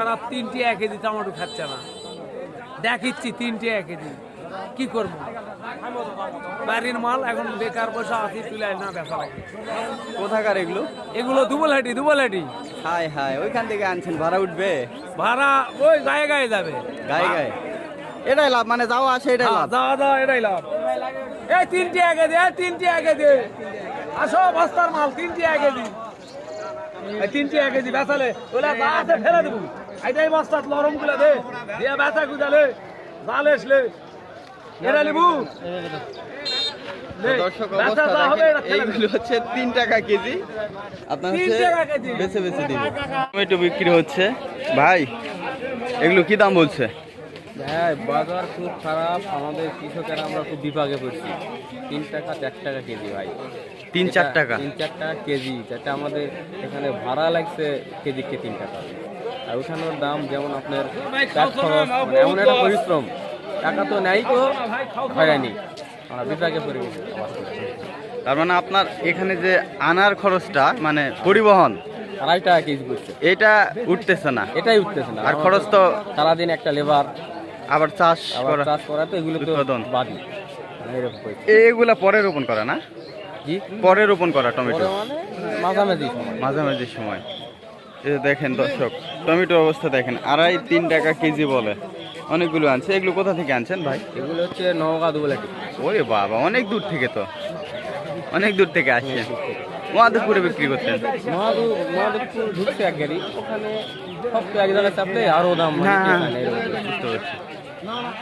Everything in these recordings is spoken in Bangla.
খারাপ তিনটে এক কেজি টমেটো খাচ্ছে না। দেখিচ্ছি তিনটে এক কেজি। কি করব? বাড়ির মাল এখন বেকার পয়সা আছি তুলে না বেচা লাগে কোথাকার এগুলো? এগুলো দুবল হাটি দুবল হাটি হাই হাই ওইখান থেকে আনছেন ভাড়া উঠবে? ভাড়া ওই গায়ে গায়ে যাবে। গায়ে গায়ে? এটাই লাভ মানে যাওয়া আসে এটাই হ্যাঁ, লাভ। যাওয়া যাওয়া এটাই লাভ। এই তিনটে আগে দে তিনটে আগে দে আসো বস্তার মাল তিনটে আগে দি এই তিনটে আগে দি বেচালে ওলা যা আছে ফেলে দেবো। এটাই বস্তাত লরমগুলা দে। দিয়ে বেচা গুদালে জাল এসলে এরা লিবু? দর্শক এইগুলো হচ্ছে তিন টাকা কেজি। আপনার হচ্ছে কেজি। বেছে বেছে দিন টমেটো বিক্রি হচ্ছে। ভাই এগুলো কি দাম বলছে? হ্যাঁ বাজার খুব খারাপ। আমাদের কৃষকেরা আমরা খুব বিপাকে পড়ছি। তিন টাকা চার টাকা কেজি ভাই। তিন চার টাকা? তিন চার টাকা কেজি। যেটা আমাদের এখানে ভাড়া লাগছে কেজিকে তিন টাকা। আর ওঠানোর দাম যেমন আপনার খরচ মানে এমন একটা পরিশ্রম। টাকা তো নাই তো হয়রানি। আমরা বিপাকে পড়ে গেছি। তার মানে আপনার এখানে যে আনার খরচটা মানে পরিবহন আড়াই টাকা কেজি করছে? এটা উঠতেছে না। এটাই উঠতেছে না। আর খরচ তো সারাদিন একটা লেবার আবার চাষ আবার চাষ করা তো এগুলো তো উৎপাদন। বাদই। মানে এগুলা পরে রোপণ করা না? পরে রোপণ করা টমেটো। মানে মাঝামাঝি সময়। মাঝামাঝি সময়। এই দেখেন দর্শক টমেটো অবস্থা দেখেন আড়াই তিন টাকা কেজি বলে। অনেকগুলো আনছে। এগুলো কোথা থেকে আনছেন ভাই? এগুলো হচ্ছে নওগাঁ দুবলাটি ওরে বাবা অনেক দূর থেকে তো। অনেক দূর থেকে আসছেন। মাধবপুরে বিক্রি করতেন মহাদু মহাদেবপুর ঢুকছে এক গাড়ি। ওখানে সব এক জায়গায় চাপতে আরও দাম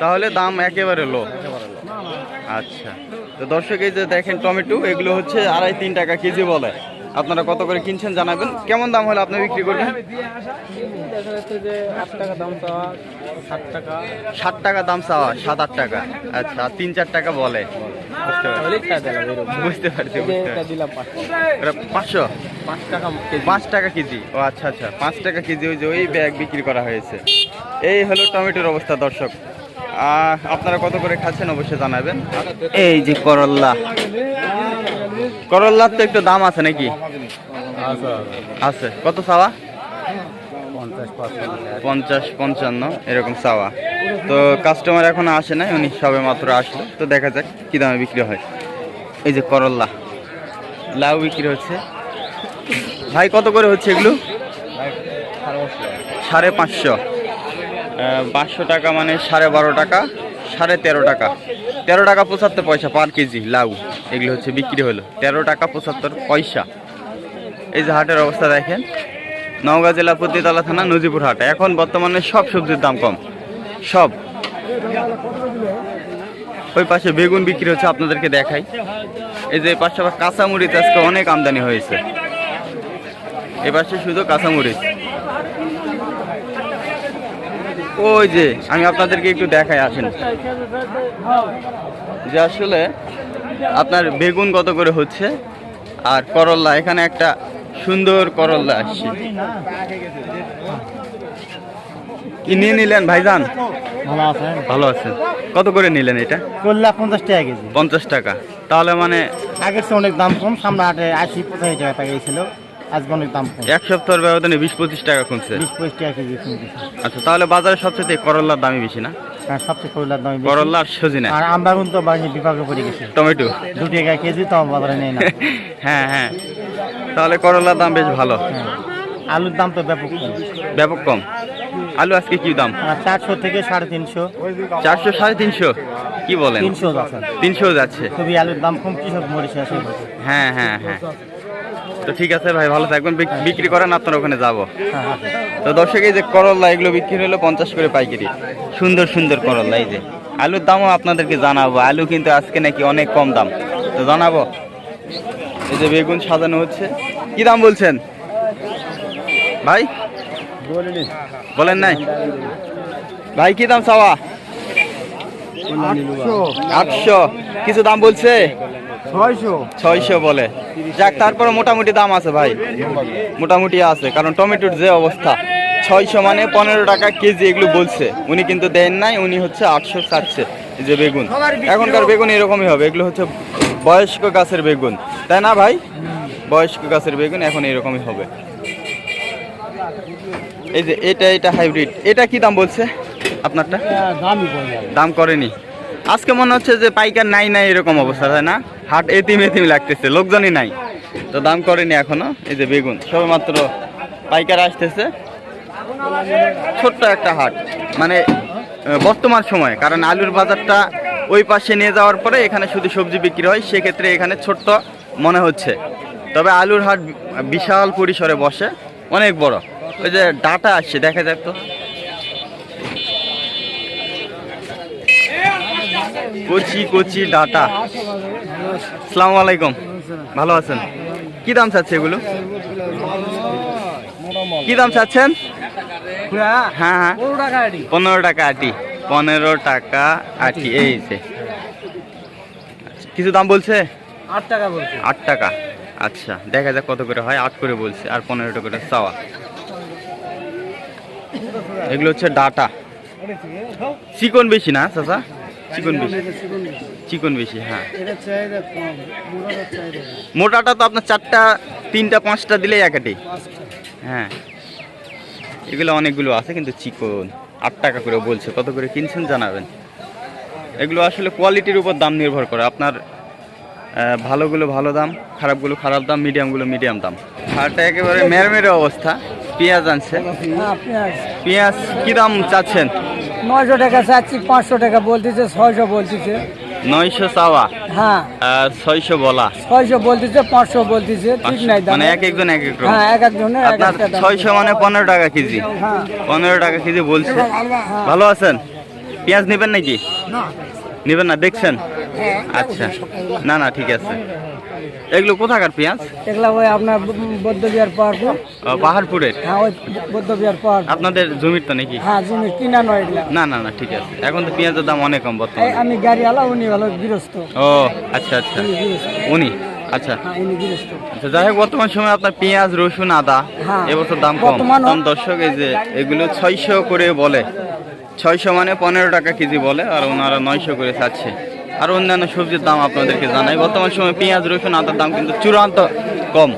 তাহলে দাম একেবারে লো আচ্ছা। তো দর্শক এই যে দেখেন টমেটো এগুলো হচ্ছে আড়াই তিন টাকা কেজি বলে। আপনারা কত করে কিনছেন জানাবেন। কেমন দাম হলে আপনি বিক্রি করবেন? ষাট টাকা দাম চাওয়া সাত আট টাকা। আচ্ছা তিন চার টাকা বলে। বুঝতে পারছি। পাঁচশো। পাঁচ টাকা কেজি। পাঁচ টাকা কেজি? ও আচ্ছা আচ্ছা। পাঁচ টাকা কেজি ওই যে ওই ব্যাগ বিক্রি করা হয়েছে। এই হলো টমেটোর অবস্থা দর্শক। আপনারা কত করে খাচ্ছেন অবশ্যই জানাবেন। এই যে করল্লা করল্লার তো একটু দাম আছে নাকি? আছে কত চাওয়া? পঞ্চাশ পঞ্চান্ন। এরকম চাওয়া। তো কাস্টমার এখনও আসে নাই উনি সবে মাত্র আসলো। তো দেখা যাক কি দামে বিক্রি হয়। এই যে করল্লা লাউ বিক্রি হচ্ছে। ভাই কত করে হচ্ছে এগুলো? সাড়ে পাঁচশো। পাঁচশো টাকা মানে সাড়ে বারো টাকা। সাড়ে তেরো টাকা। তেরো টাকা পঁচাত্তর পয়সা পার কেজি, লাউ। এগুলো হচ্ছে বিক্রি হলো। তেরো টাকা পঁচাত্তর পয়সা। এই যে হাটের অবস্থা দেখেন। নওগাঁ জেলা পতিতলা থানা নজিপুর হাট। এখন বর্তমানে সব সবজির দাম কম। সব। ওই পাশে বেগুন বিক্রি হচ্ছে, আপনাদেরকে দেখাই। এই যে পাশে আবার কাঁচামরিচ আজকে অনেক আমদানি হয়েছে। এ পাশে শুধু কাঁচামরিচ। ওই যে আমি আপনাদেরকে একটু দেখাই আসেন। যে আসলে আপনার বেগুন কত করে হচ্ছে? আর করল্লা এখানে একটা সুন্দর করল্লা আসছে। কি নিয়ে নিলেন ভাইজান? ভালো আছেন? ভালো আছেন। কত করে নিলেন এটা? করলা পঞ্চাশ টাকা কেজি। পঞ্চাশ টাকা। তাহলে মানে আগের চেয়ে অনেক দাম কম সামনে হাটে আশি পঁচাশি টাকা গেছিল। আজকে অনেক দাম এক সপ্তাহের ব্যবধানে বিশ পঁচিশ টাকা কমছে। বিশ পঁচিশ টাকা কেজি কিনতেছে আচ্ছা তাহলে বাজারে সবচেয়ে করল্লার দামই বেশি না? আর সবচেয়ে করলার দাম বেশি। করল্লা আর সজিনা আর আমরা কিন্তু বাড়ি বিভাগে পড়ে গেছি। টমেটো? দু টাকা কেজি তো বাজারে নেই না। হ্যাঁ হ্যাঁ। তাহলে করলার দাম বেশ ভালো। হ্যাঁ। আলুর দাম তো ব্যাপক কম। ব্যাপক কম। আলু আজকে কি দাম? আর চারশো থেকে সাড়ে তিনশো। চারশো সাড়ে তিনশো? কি বলেন? তিনশো আছে তিনশো যাচ্ছে। খুবই আলুর দাম কম কৃষক হ্যাঁ হ্যাঁ হ্যাঁ। তো ঠিক আছে ভাই, ভালো থাকবেন। বিক্রি করেন, আপনার ওখানে যাব। তো দর্শক, এই যে করল্লা এগুলো বিক্রি হলো পঞ্চাশ করে পাইকারি। সুন্দর সুন্দর করল্লা এই যে। আলুর দামও আপনাদেরকে জানাব। আলু কিন্তু আজকে নাকি অনেক কম দাম। তো জানাব। এই যে বেগুন সাজানো হচ্ছে। কি দাম বলছেন? ভাই? বলেন নাই। ভাই, কি দাম চাওয়া? আটশো। কিছু দাম বলছে? ছয়শো? ছয়শো বলে। যাক তারপরে মোটামুটি দাম আছে ভাই। মোটামুটি আছে কারণ টমেটোর যে অবস্থা ছয়শো মানে পনেরো টাকা কেজি এগুলো বলছে। উনি কিন্তু দেন নাই উনি হচ্ছে আটশো চাচ্ছে যে বেগুন। এখনকার বেগুন এরকমই হবে এগুলো হচ্ছে বয়স্ক গাছের বেগুন। তাই না ভাই? বয়স্ক গাছের বেগুন এখন এরকমই হবে। এই যে এটা এটা হাইব্রিড এটা কি দাম বলছে আপনারটা? দাম করেনি। আজকে মনে হচ্ছে যে পাইকার নাই নাই এরকম অবস্থা, তাই না? হাট এতিম এতিম লাগতেছে, লোকজনই নাই। তো দাম করেনি এখনও, এই যে বেগুন সবে মাত্র পাইকার আসতেছে। ছোট্ট একটা হাট মানে বর্তমান সময়ে, কারণ আলুর বাজারটা ওই পাশে নিয়ে যাওয়ার পরে এখানে শুধু সবজি বিক্রি হয়, সেক্ষেত্রে এখানে ছোট্ট মনে হচ্ছে। তবে আলুর হাট বিশাল পরিসরে বসে, অনেক বড়। ওই যে ডাটা আসছে, দেখা যাক তো। কচি কচি ডাটা। সালাম আলাইকুম। ভালো আছেন? কি দাম চাচ্ছে এগুলো? কি দাম চাচ্ছেন? হ্যাঁ হ্যাঁ। পনেরো টাকা আটি। পনেরো টাকা আটি। এই যে। কিছু দাম বলছে? আট টাকা বলছে। আট টাকা। আচ্ছা দেখা যাক কত করে হয়। আট করে বলছে আর পনেরো টাকা করে চাওয়া। এগুলো হচ্ছে ডাটা। চিকন বেশি না চাচা? চিকন বেশি। চিকন বেশি। হ্যাঁ। মোটাটা তো আপনার চারটা তিনটা পাঁচটা দিলেই একাটি। হ্যাঁ। এগুলো অনেকগুলো আছে কিন্তু চিকন। আট টাকা করে বলছে কত করে কিনছেন জানাবেন। এগুলো আসলে কোয়ালিটির উপর দাম নির্ভর করে। আপনার ভালোগুলো ভালো দাম খারাপগুলো খারাপ দাম মিডিয়ামগুলো মিডিয়াম দাম। হাটটা একেবারে মেরে মেরে অবস্থা। পেঁয়াজ আনছে। হ্যাঁ পেঁয়াজ কী দাম চাচ্ছেন? নয়শো টাকা চাচ্ছি পাঁচশো টাকা বলতেছে ছয়শো বলতেছে। নয়শো চাওয়া? হ্যাঁ। আর ছয়শো বলা। ছয়শো বলতেছে পাঁচশো বলতেছে ঠিক নাই মানে এক একজন এক এক রকম। হ্যাঁ এক একজনের এক আপনার ছয়শো মানে পনেরো টাকা কেজি। হ্যাঁ। পনেরো টাকা কেজি বলছে। ভালো আছেন? পেঁয়াজ নেবেন নাকি? নেবেন না দেখছেন? আচ্ছা। না না ঠিক আছে। এগুলো কোথাকার পেঁয়াজ? এগুলা ওই আপনার বৌদ্ধ বিহার পাহাড়পুর। পাহাড়পুরের? হ্যাঁ ওই বৌদ্ধ বিহার পাহাড় আপনাদের জমির তো নাকি? হ্যাঁ জমি কিনা নয় এগুলা। না না না ঠিক আছে। এখন তো পেঁয়াজের দাম অনেক কম বর্তমানে। আমি গাড়ি আলা উনি হলো গৃহস্থ। ও আচ্ছা আচ্ছা। উনি আচ্ছা। হ্যাঁ আচ্ছা যাই হোক বর্তমান সময় আপনার পেঁয়াজ রসুন আদা হ্যাঁ। এবছর দাম কম। কম দর্শক এই যে এগুলো ছয়শো করে বলে। ছয়শো মানে পনেরো টাকা কেজি বলে আর ওনারা নয়শো করে চাচ্ছে। আর অন্যান্য সবজির দাম আপনাদেরকে জানাই। বর্তমান সময় পেঁয়াজ রসুন আদার দাম কিন্তু চূড়ান্ত কম।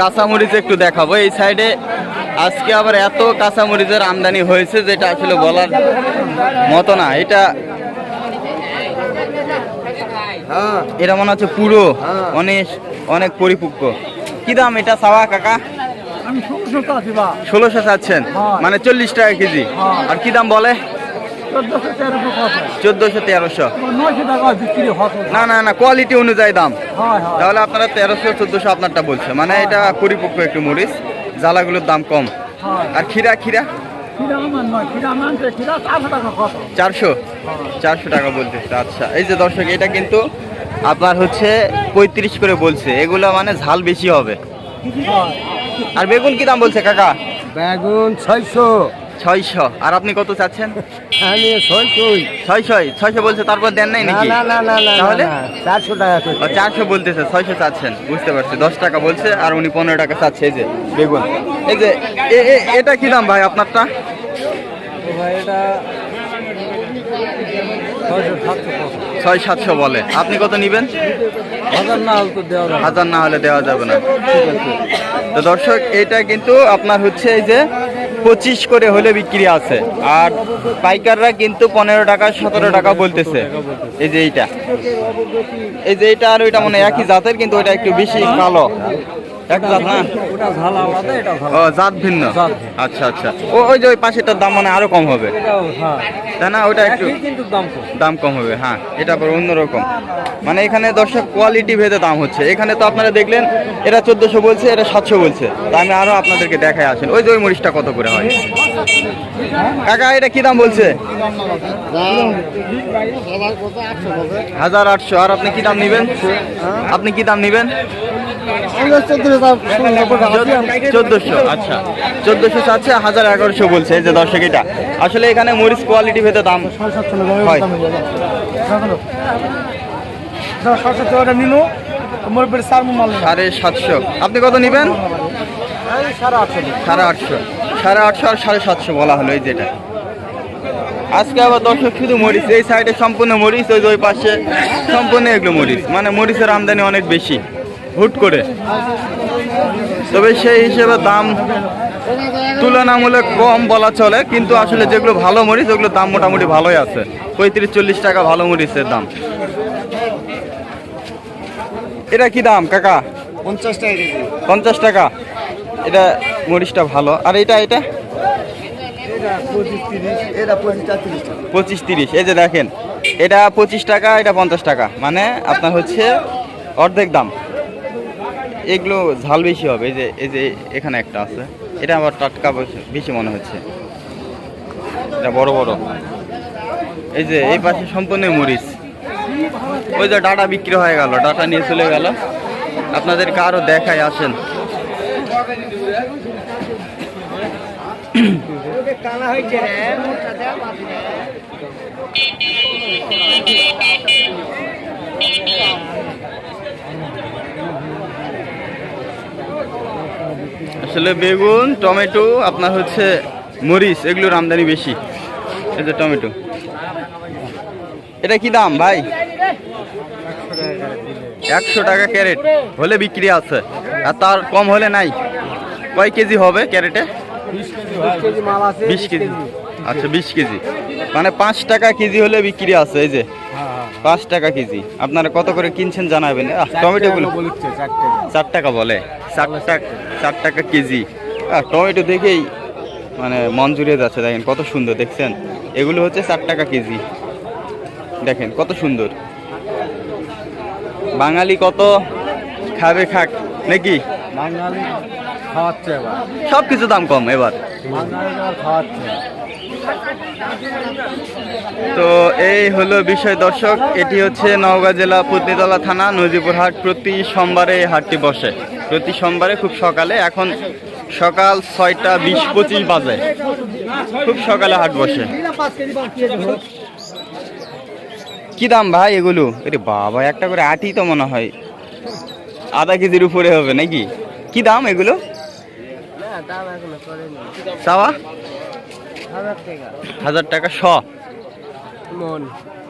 কাঁচামরিচ একটু দেখাবো। এই সাইডে আজকে আবার এত কাঁচামরিচের আমদানি হয়েছে যেটা আসলে বলার মতো না। এটা এটা মনে হচ্ছে পুরো অনেক অনেক পরিপক্ক। কি দাম এটা সাওয়া কাকা? ষোলোশো চাচ্ছি চাচ্ছেন? হ্যাঁ। মানে চল্লিশ টাকা কেজি? হ্যাঁ। আর কি দাম বলে? চোদ্দশো তেরোশো না না না কোয়ালিটি অনুযায়ী দাম। হয় তাহলে আপনারা তেরোশো চোদ্দোশো আপনারটা বলছে। মানে এটা পরিপক্ক একটু মরিচ। জ্বালাগুলোর দাম কম। আর খিরা খিরা চারশো চারশো? চারশো টাকা বলতেছে আচ্ছা। এই যে দর্শক এটা কিন্তু আপনার হচ্ছে পঁয়ত্রিশ করে বলছে। এগুলো মানে ঝাল বেশি হবে। আর বেগুন কি দাম বলছে কাকা? বেগুন ছয়শো। ছয়শো। আর আপনি কত চাচ্ছেন? আমি ছয়শোই। ছয়শো ছয়শো বলছে তারপর দেন নাই নাকি? না না না না তাহলে? চারশো টাকা চারশো বলতেছে ছয়শো চাচ্ছেন। বুঝতে পারছি দশ টাকা বলছে আর উনি পনেরো টাকা চাচ্ছে এই যে বেগুন। এই যে এটা কি দাম ভাই আপনারটা? ভাই এটা ছয়শো সাতশো ছয় সাতশো বলে। আপনি কত নিবেন? হাজার না হলে দেওয়া যাবে হাজার না হলে দেওয়া যাবে না। তো দর্শক এটা কিন্তু আপনার হচ্ছে এই যে পঁচিশ করে হলে বিক্রি আছে। আর পাইকাররা কিন্তু পনেরো টাকা সতেরো টাকা বলতেছে। এই যে এইটা। এই যে এইটা আর ওইটা মানে একই জাতের কিন্তু ওইটা একটু বেশি কালো। এক জাত না ওটা ঝাল আলাদা এটা ঝাল ও জাত ভিন্ন? আচ্ছা আচ্ছা। ও ওই যে ওই পাশেটার দাম মানে আরও কম হবে। হ্যাঁ তাই না? ওটা একটু কিন্তু দাম কম। দাম কম হবে হ্যাঁ। এটা আবার অন্যরকম। মানে এখানে দর্শক কোয়ালিটি ভেদে দাম হচ্ছে। এখানে তো আপনারা দেখলেন এটা চোদ্দশো বলছে এটা সাতশো বলছে। তা আমি আরও আপনাদেরকে দেখায় আসেন। ওই যে ওই মরিচটা কত করে হয়? কাকা এটা কি দাম বলছে? হাজার আটশো। আর আপনি কি দাম নিবেন? আপনি কি দাম নিবেন? আচ্ছা। হাজার এগারোশো বলছে যে এটা। আসলে এখানে মরিচ দাম সাড়ে সাতশো। আপনি কত নেবেন? সাড়ে আটশো। সাড়ে আটশো আর সাড়ে সাতশো বলা হলো, এই যেটা আজকে আবার দর্শক শুধু মরিচ, এই সাইডে সম্পূর্ণ মরিচ, ওই ওই পাশে সম্পূর্ণ এগুলো মরিচ। মানে মরিচের আমদানি অনেক বেশি। হুট করে। তবে সেই হিসেবে দাম তুলনামূলক কম বলা চলে কিন্তু আসলে যেগুলো ভালো মরিচ ওগুলো দাম মোটামুটি ভালোই আছে। পঁয়ত্রিশ চল্লিশ টাকা ভালো মরিচের দাম। এটা কি দাম কাকা? পঞ্চাশ টাকা পঞ্চাশ টাকা। এটা মরিচটা ভালো। আর এটা এটা? পঁচিশ তিরিশ। এই যে দেখেন এটা পঁচিশ টাকা এটা পঞ্চাশ টাকা। মানে আপনার হচ্ছে অর্ধেক দাম। এগুলো ঝাল বেশি হবে, এই যে এই যে এখানে একটা আছে। এটা আমার টাটকা বেশি- মনে হচ্ছে। এটা বড় বড়। এই যে, এই পাশে সম্পূর্ণ মরিচ। ওই যে ডাটা বিক্রি হয়ে গেল, ডাটা নিয়ে চলে গেল। আপনাদের আরও দেখায় আসেন। আসলে বেগুন টমেটো আপনার হচ্ছে মরিচ এগুলোর আমদানি বেশি। এই যে টমেটো। এটা কি দাম ভাই? একশো টাকা ক্যারেট হলে বিক্রি আছে। আর তার কম হলে নাই। কয় কেজি হবে ক্যারেটে? বিশ কেজি। আচ্ছা বিশ কেজি। মানে পাঁচ টাকা কেজি হলে বিক্রি আছে এই যে। পাঁচ টাকা কেজি। আপনারা কত করে কিনছেন জানাবেন? টমেটোগুলো। চার টাকা বলে? চার টাকা কেজি। আর টমেটো দেখেই মানে মন জুড়িয়ে যাচ্ছে দেখেন কত সুন্দর দেখছেন? এগুলো হচ্ছে চার টাকা কেজি। দেখেন কত সুন্দর। বাঙালি কত খাবে খাক নাকি? সব কিছু দাম কম এবার। তো এই হলো বিষয় দর্শক, এটি হচ্ছে নওগাঁ জেলা পত্নীতলা থানা নজিপুর হাট। প্রতি সোমবারে এই হাটটি বসে। প্রতি সোমবারে খুব সকালে, এখন সকাল ছয়টা বিশ পঁচিশ বাজে। খুব সকালে হাট বসে। কি দাম ভাই এগুলো? আরে বাবা, একটা করে আটি তো মনে হয়। আধা কেজির উপরে হবে নাকি? কি দাম এগুলো? চাওয়া? হাজার টাকা। শ?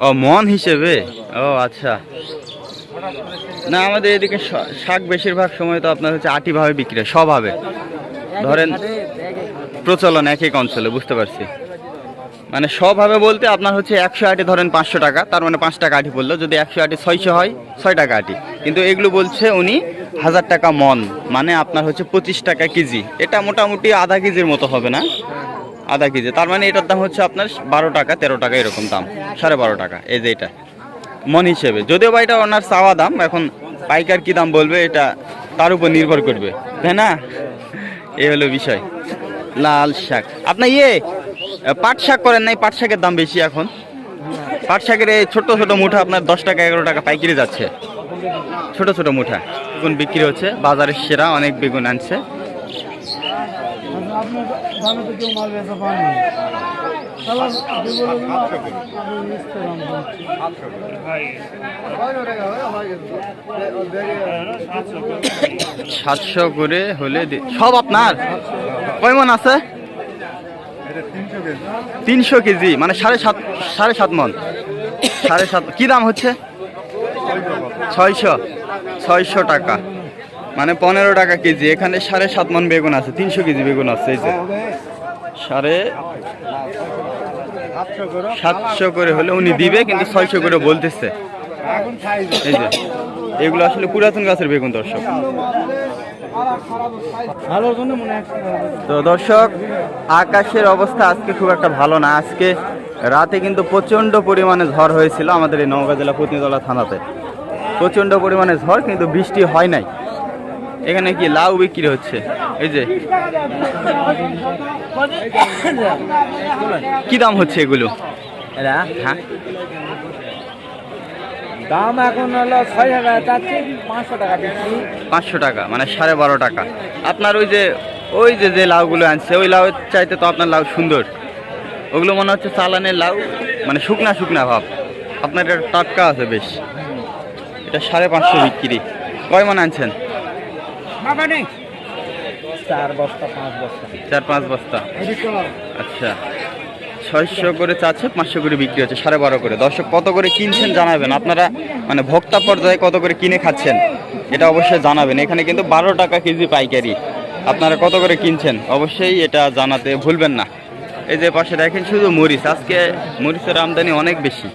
ও মন হিসেবে? ও আচ্ছা। না আমাদের এদিকে শাক বেশিরভাগ সময় তো আপনার হচ্ছে আটি ভাবে বিক্রি হয় স্বভাবে ধরেন প্রচলন এক এক অঞ্চলে বুঝতে পারছি। মানে স্বভাবে বলতে আপনার হচ্ছে একশো আটি ধরেন পাঁচশো টাকা তার মানে পাঁচ টাকা আটি বলল যদি একশো আটি ছয়শো হয় ছয় টাকা আটি। কিন্তু এগুলো বলছে উনি হাজার টাকা মন মানে আপনার হচ্ছে পঁচিশ টাকা কেজি। এটা মোটামুটি আধা কেজির মতো হবে না? আধা কেজি। তার মানে এটার দাম হচ্ছে আপনার বারো টাকা, তেরো টাকা এরকম দাম, সাড়ে বারো টাকা, এই যে এটা। মন হিসেবে। যদিও বা এটা ওনার চাওয়া দাম, এখন পাইকার কি দাম বলবে এটা তার উপর নির্ভর করবে। তাই না? এই হলো বিষয়। লাল শাক। আপনার ইয়ে পাট শাক করেন নাই, পাট শাকের দাম বেশি এখন? পাট শাকের এই ছোট ছোট মুঠা আপনার দশ টাকা, এগারো টাকা পাইকারি যাচ্ছে। ছোট ছোট মুঠা। বেগুন বিক্রি হচ্ছে বাজারের সেরা, অনেক বেগুন আনছে। আপনার দামে তো কেউ মাল বেচা বেগুনগুলো আমি মিশতেলাম সাতশো করে হলে দি- সব আপনার? কয় মন আছে? তিনশো কেজি মানে সাড়ে সাত সাড়ে সাত মন। সাড়ে সাত কি দাম হচ্ছে? ছয়শো। ছয়শো টাকা। মানে পনেরো টাকা কেজি, এখানে সাড়ে সাত মন বেগুন আছে, তিনশো কেজি বেগুন আছে, এই যে। সাড়ে সাতশো করে হলে উনি দিবে, কিন্তু ছয়শো করে বলতেছে। এই যে, এগুলো আসলে পুরাতন গাছের বেগুন, দর্শক। তো দর্শক, আকাশের অবস্থা আজকে খুব একটা ভালো না। আজকে রাতে কিন্তু প্রচণ্ড পরিমাণে ঝড় হয়েছিল আমাদের এই নওগাঁ জেলা পত্নীতলা থানাতে। প্রচণ্ড পরিমাণে ঝড়, কিন্তু বৃষ্টি হয় নাই। এখানে কি লাউ বিক্রি হচ্ছে? এই যে। কি দাম হচ্ছে এগুলো? হ্যাঁ। দাম এখন হলো ছয় হাজার চাচ্ছি পাঁচশো টাকা দিচ্ছি পাঁচশো টাকা মানে সাড়ে বারো টাকা। আপনার ওই যে ওই যে যে লাউগুলো আনছে ওই লাউ চাইতে তো আপনার লাউ সুন্দর। ওগুলো মনে হচ্ছে চালানের লাউ মানে শুকনা শুকনা ভাব। আপনার এটা টাটকা আছে বেশ। এটা সাড়ে পাঁচশো বিক্রি। কয় মন আনছেন? চার বস্তা পাঁচ বস্তা। চার পাঁচ বস্তা। আচ্ছা। ছয়শো করে চাচ্ছে পাঁচশো করে বিক্রি হচ্ছে সাড়ে বারো করে। দর্শক কত করে কিনছেন জানাবেন? আপনারা মানে ভোক্তা পর্যায়ে কত করে কিনে খাচ্ছেন? এটা অবশ্যই জানাবেন। এখানে কিন্তু বারো টাকা কেজি পাইকারি। আপনারা কত করে কিনছেন? অবশ্যই এটা জানাতে ভুলবেন না। এই যে পাশে দেখেন শুধু মরিচ। আজকে মরিচের আমদানি অনেক বেশি।